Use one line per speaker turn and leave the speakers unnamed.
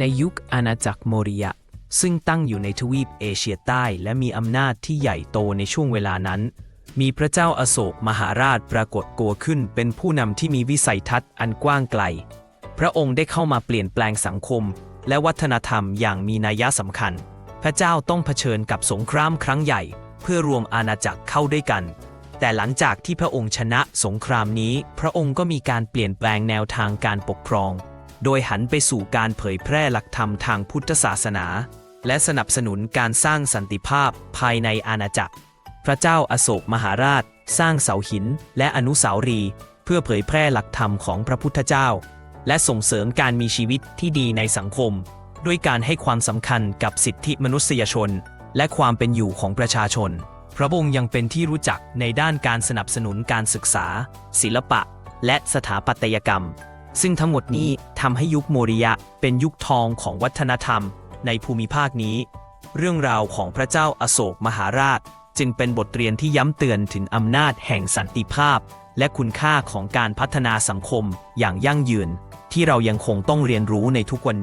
ในยุคอาณาจักรโมริยะ ซึ่งตั้งอยู่ในทวีปเอเชียใต้ และมีอำนาจที่ใหญ่โตในช่วงเวลานั้น มีพระเจ้าอโศกมหาราชปรากฏตัวขึ้นเป็นผู้นำที่มีวิสัยทัศน์อันกว้างไกล พระองค์ได้เข้ามาเปลี่ยนแปลงสังคม และวัฒนธรรมอย่างมีนัยสำคัญ พระเจ้าต้องเผชิญกับสงครามครั้งใหญ่ เพื่อรวมอาณาจักรเข้าด้วยกัน แต่หลังจากที่พระองค์ชนะสงครามนี้ พระองค์ก็มีการเปลี่ยนแปลงแนวทางการปกครอง โดยหันไปสู่การเผยแพร่หลักธรรมทางพุทธศาสนา และสนับสนุนการสร้างสันติภาพภายในอาณาจักร พระเจ้าอาโศกมหาราช สร้างเสาหินและอนุสาวรีย์เพื่อเผยแพร่หลักธรรมของพระพุทธเจ้า และส่งเสริมการมีชีวิตที่ดีในสังคม ด้วยการให้ความสำคัญกับสิทธิมนุษยชน และความเป็นอยู่ของประชาชน พระองค์ยังเป็นที่รู้จักในด้านการสนับสนุนการศึกษา ศิลปะ และสถาปัตยกรรม ซึ่งทั้งหมดนี้ทำให้ยุคโมริยะเป็นยุคทองของวัฒนธรรม ในภูมิภาคนี้ เรื่องราวของพระเจ้าอาโศกมหาราช จึงเป็นบทเรียนที่ย้ำเตือนถึงอำนาจแห่งสันติภาพ และคุณค่าของการพัฒนาสังคมอย่างยั่งยืน ที่เรายังคงต้องเรียนรู้ในทุกวัน